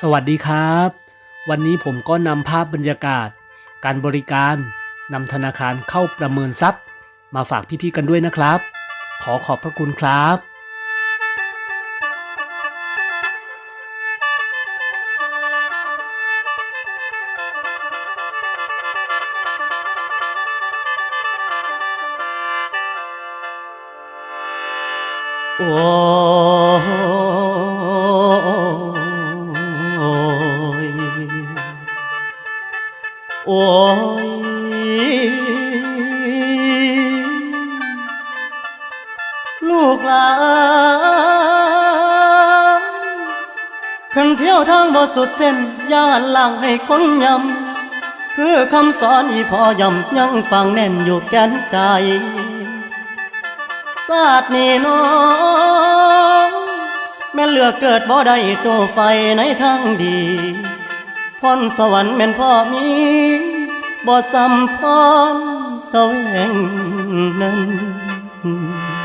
สวัสดีครับ วันนี้ผมก็นำภาพบรรยากาศ การบริการนำธนาคารเข้าประเมินทรัพย์ มาฝากพี่ๆกันด้วยนะครับ ขอขอบพระคุณครับโอ้ โอ้ยลูกหลานขันเที่ยวทางบ่สุดเส้นย่านหลังให้คนยำ คือคำสอนอีพอยำยังฟังแน่นอยู่แก่นใจศาสตร์นี่น้องแม่เลือกเกิดบ่ได้โจไฟในทางดี พรสวรรค์แม่นพ่อมีบ่ซ้ำพรแสวงนั้น